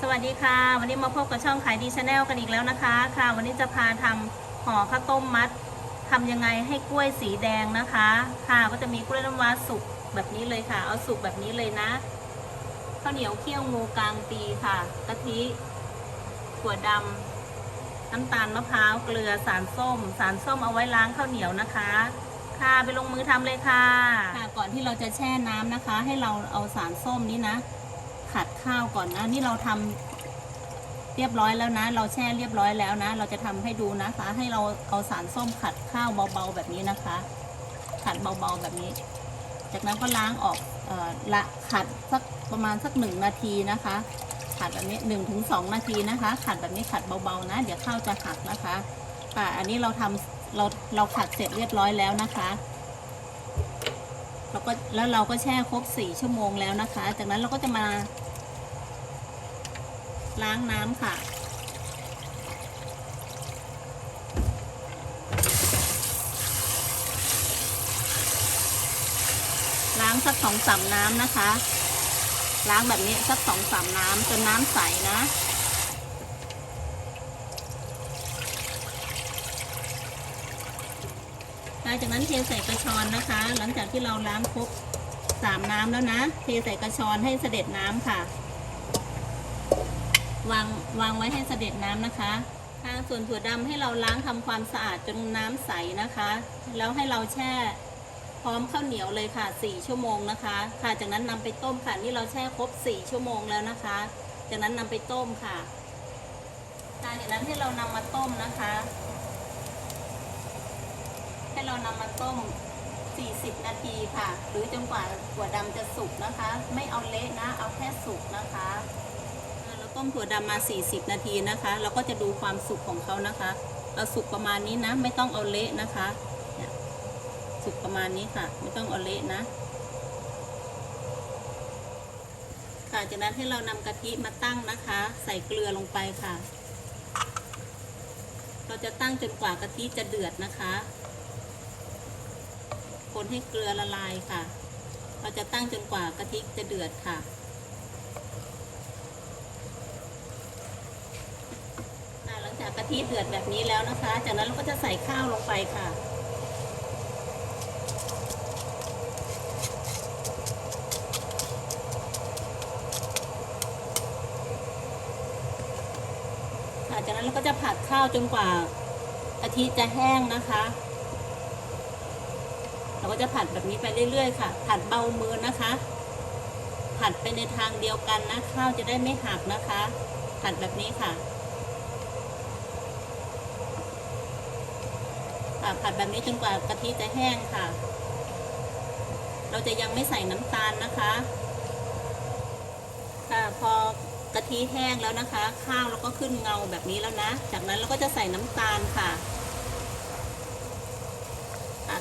สวัสดีค่ะ วันนี้มาพบกับช่องขายดีชาแนลกันอีกแล้วนะคะ ค่ะ วันนี้จะพาทำห่อข้าวต้มมัดทำยังไงให้กล้วยสีแดงนะคะ ค่ะก็จะมีกล้วยน้ำว้าสุกแบบนี้เลยค่ะ เอาสุกแบบนี้เลยนะข้าวเหนียวเคี่ยวงูกลางปีค่ะกะทิถั่วดำน้ำตาลมะพร้าวเกลือสารส้ม สารส้มเอาไว้ล้างข้าวเหนียวนะคะ ค่ะไปลงมือทำเลยค่ะค่ะ ก่อนที่เราจะแช่น้ำนะคะ ให้เราเอาสารส้มนี้นะ ขัดข้าวก่อนนะ นี่เราทำเรียบร้อยแล้วนะ เราแช่เรียบร้อยแล้วนะ เราจะทำให้ดูนะคะ ให้เราเอาสารส้มขัดข้าวเบาๆแบบนี้นะคะ ขัดเบาๆแบบนี้ จากนั้นก็ล้างออกออละขัดสักประมาณสักหนึ่งนาทีนะคะ ขัดแบบนี้หนึ่งถึงสองนาทีนะคะ ขัดแบบนี้ขัดเบาๆนะ เดี๋ยวข้าวจะหักนะคะค่ะอันนี้เราทำเราเราขัดเสร็จเรียบร้อยแล้วนะคะ แล้วก็แล้วเราก็แช่ครบสี่ชั่วโมงแล้วนะคะ จากนั้นเราก็จะมา ล้างน้ำค่ะ ล้างสักสองสามน้ำนะคะ ล้างแบบนี้สักสองสามน้ำจนน้ำใสนะ หลัง จากนั้นเทใส่กระชอนนะคะ หลังจากที่เราล้างครบสามน้ำแล้วนะ เทใส่กระชอนให้เสด็จน้ำค่ะ วางวางไว้ให้เสด็จน้ำนะคะค่ะส่วนถั่วดำให้เราล้างทำความสะอาดจนน้ำใสนะคะ แล้วให้เราแช่พร้อมข้าวเหนียวเลยค่ะ4ชั่วโมงนะคะ ค่ะ จากนั้นนำไปต้มค่ะ นี่เราแช่ครบ4ชั่วโมงแล้วนะคะ จากนั้นนำไปต้มค่ะค่ะจากนั้นให้เรานำมาต้มนะคะ ให้เรานำมาต้ม 40 นาทีค่ะ หรือจนกว่าถั่วดำจะสุกนะคะ ไม่เอาเละนะ เอาแค่สุกนะคะเราต้มถั่วดำมา 40 นาทีนะคะ เราก็จะดูความสุกของเขานะคะเราสุกประมาณนี้นะ ไม่ต้องเอาเละนะคะสุกประมาณนี้ค่ะ ไม่ต้องเอาเละนะค่ะจากนั้นให้เรานำกะทิมาตั้งนะคะ ใส่เกลือลงไปค่ะ เราจะตั้งจนกว่ากะทิจะเดือดนะคะ คนให้เกลือละลายค่ะ เราจะตั้งจนกว่ากะทิจะเดือดค่ะ หลังจากกะทิเดือดแบบนี้แล้วนะคะ จากนั้นเราก็จะใส่ข้าวลงไปค่ะจากนั้นเราก็จะผัดข้าวจนกว่ากะทิจะแห้งนะคะ เราก็จะผัดแบบนี้ไปเรื่อยๆค่ะ ผัดเบามือนะคะ ผัดไปในทางเดียวกันนะข้าวจะได้ไม่หักนะคะ ผัดแบบนี้ค่ะผัดแบบนี้จนกว่ากะทิจะแห้งค่ะ เราจะยังไม่ใส่น้ำตาลนะคะค่ะพอกะทิแห้งแล้วนะคะ ข้าวเราก็ขึ้นเงาแบบนี้แล้วนะ จากนั้นเราก็จะใส่น้ำตาลค่ะ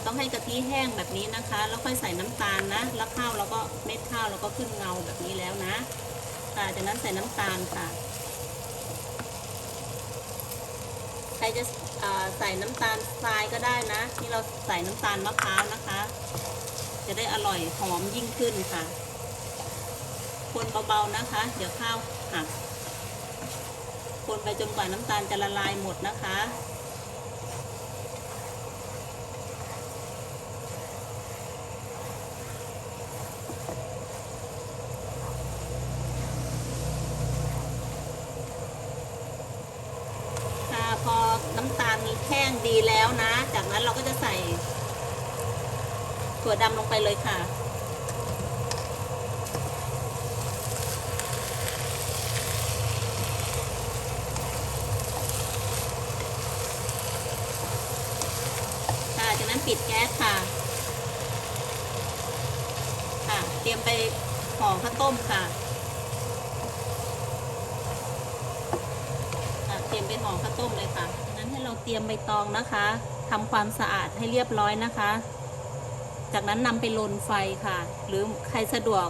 ต้องให้กะทิแห้งแบบนี้นะคะ แล้วค่อยใส่น้ำตาลนะ แล้วข้าวเราก็เม็ดข้าวเราก็ขึ้นเงาแบบนี้แล้วนะค่ะจากนั้นใส่น้ำตาลค่ะ ใครจะใส่น้ำตาลทรายก็ได้นะนี่เราใส่น้ำตาลมะพร้าวนะคะ จะได้อร่อยหอมยิ่งขึ้นค่ะ คนเบาๆนะคะ เดี๋ยวข้าวหัก คนไปจนกว่าน้ำตาลจะละลายหมดนะคะพอน้ำตาลมีแห้งดีแล้วนะ จากนั้นเราก็จะใส่ ถั่วดำลงไปเลยค่ะ ค่ะ จากนั้นปิดแก๊สค่ะ ค่ะ เตรียมไปห่อข้าวต้มค่ะค่ะเตรียมไปห่อข้าวต้มเลยค่ะจากนั้นให้เราเตรียมใบตองนะคะ ทำความสะอาดให้เรียบร้อยนะคะ จากนั้นนำไปลนไฟค่ะ หรือใครสะดวก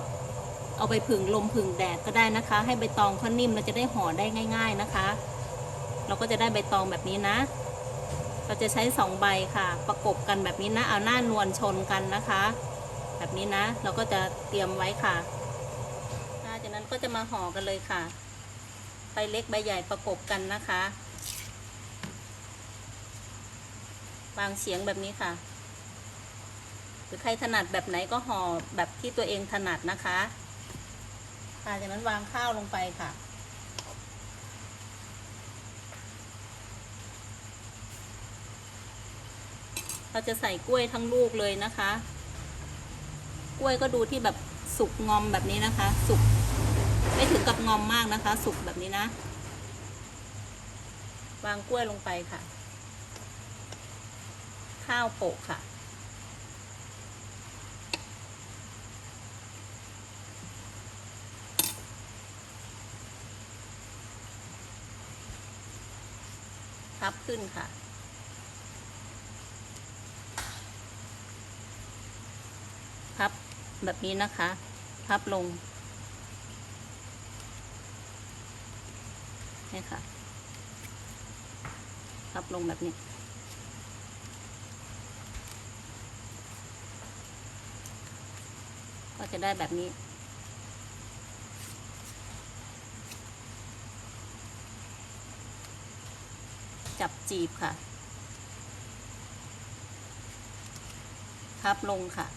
เอาไปผึ่งลมผึ่งแดดก็ได้นะคะ ให้ใบตองเขานิ่มเราจะได้ห่อได้ง่าย ๆนะคะ เราก็จะได้ใบตองแบบนี้นะ เราจะใช้สองใบค่ะ ประกบกันแบบนี้นะ เอาหน้านวลชนกันนะคะ แบบนี้นะ เราก็จะเตรียมไว้ค่ะจากนั้นก็จะมาห่อกันเลยค่ะ ใบเล็กใบใหญ่ประกบกันนะคะ วางเฉียงแบบนี้ค่ะ หรือใครถนัดแบบไหนก็ห่อแบบที่ตัวเองถนัดนะคะ ค่ะจากนั้นวางข้าวลงไปค่ะเราจะใส่กล้วยทั้งลูกเลยนะคะ กล้วยก็ดูที่แบบสุกงอมแบบนี้นะคะ สุกไม่ถึงกับงอมมากนะคะ สุกแบบนี้นะ วางกล้วยลงไปค่ะ ข้าวโปะค่ะ พับขึ้นค่ะพับแบบนี้นะคะ พับลงนี่ค่ะ พับลงแบบนี้ ก็จะได้แบบนี้ จับจีบค่ะ พับลงค่ะ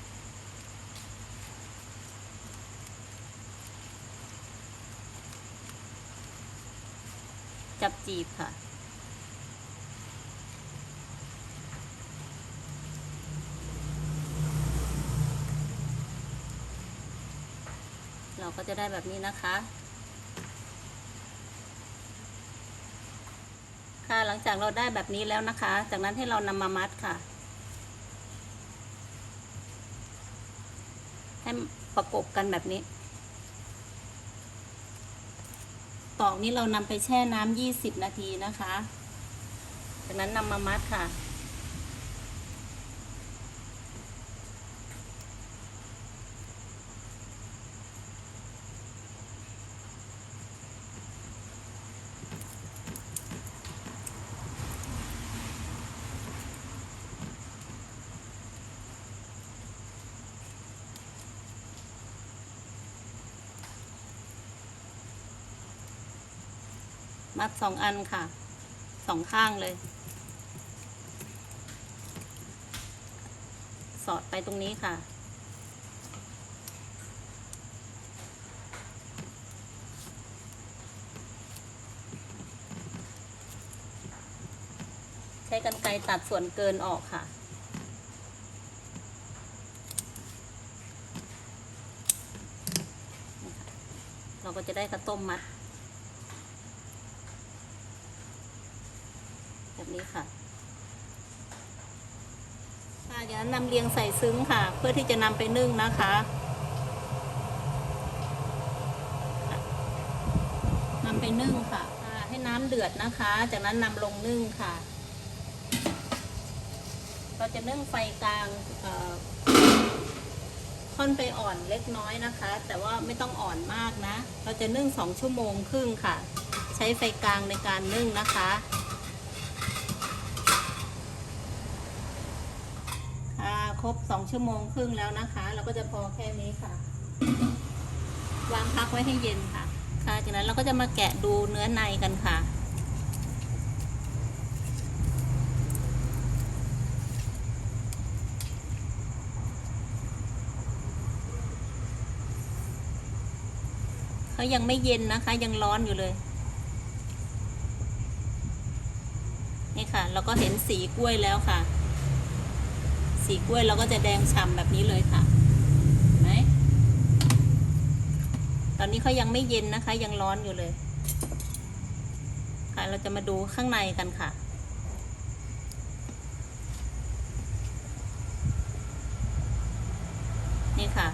จับจีบค่ะ เราก็จะได้แบบนี้นะคะ ค่ะหลังจากเราได้แบบนี้แล้วนะคะ จากนั้นให้เรานำมามัดค่ะ ให้ประกบกันแบบนี้ ตอกนี้เรานำไปแช่น้ำยี่สิบนาทีนะคะ จากนั้นนำมามัดค่ะ มัดสองอันค่ะสองข้างเลย สอดไปตรงนี้ค่ะ ใช้กันไกรตัดส่วนเกินออกค่ะเราก็จะได้ข้าวต้มมัด แบบ นี้ค่ะค่ะเดี๋ยวนำเรียงใส่ซึ้งค่ะ เพื่อที่จะนำไปนึ่งนะคะนำไปนึ่งค่ะ ให้น้ำเดือดนะคะ จากนั้นนำลงนึ่งค่ะ เราจะนึ่งไฟกลางค่อนไปอ่อนเล็กน้อยนะคะ แต่ว่าไม่ต้องอ่อนมากนะ เราจะนึ่งสองชั่วโมงครึ่งค่ะ ใช้ไฟกลางในการนึ่งนะคะ ครบสองชั่วโมงครึ่งแล้วนะคะ เราก็จะพอแค่นี้ค่ะ วางพักไว้ให้เย็นค่ะ ค่ะ จากนั้นเราก็จะมาแกะดูเนื้อในกันค่ะเขายังไม่เย็นนะคะ ยังร้อนอยู่เลย นี่ค่ะ เราก็เห็นสีกล้วยแล้วค่ะ สีกล้วยเราก็จะแดงฉ่ำแบบนี้เลยค่ะเห็นไหมตอนนี้เขายังไม่เย็นนะคะ ยังร้อนอยู่เลย ค่ะเราจะมาดูข้างในกันค่ะนี่ค่ะ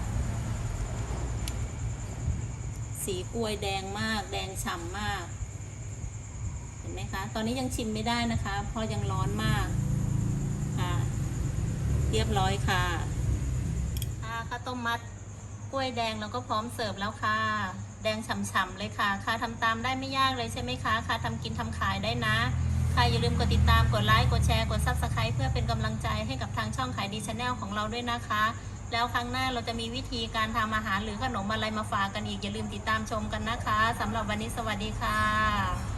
สีกล้วยแดงมาก แดงฉ่ำมาก เห็นไหมคะ ตอนนี้ยังชิมไม่ได้นะคะ เพราะยังร้อนมาก ค่ะ เรียบร้อยค่ะค่ะข้าวต้มมัดกล้วยแดงเราก็พร้อมเสิร์ฟแล้วค่ะ แดงฉ่ำๆเลยค่ะ ค่ะทำตามได้ไม่ยากเลยใช่ไหมคะ ค่ะทำกินทำขายได้นะ ค่ะอย่าลืมกดติดตามกดไลค์กดแชร์กดซับสไครต์เพื่อเป็นกำลังใจให้กับทางช่องขายดีชาแนลของเราด้วยนะคะ แล้วครั้งหน้าเราจะมีวิธีการทำอาหารหรือขนมอะไรมาฝากกันอีกอย่าลืมติดตามชมกันนะคะสำหรับวันนี้สวัสดีค่ะ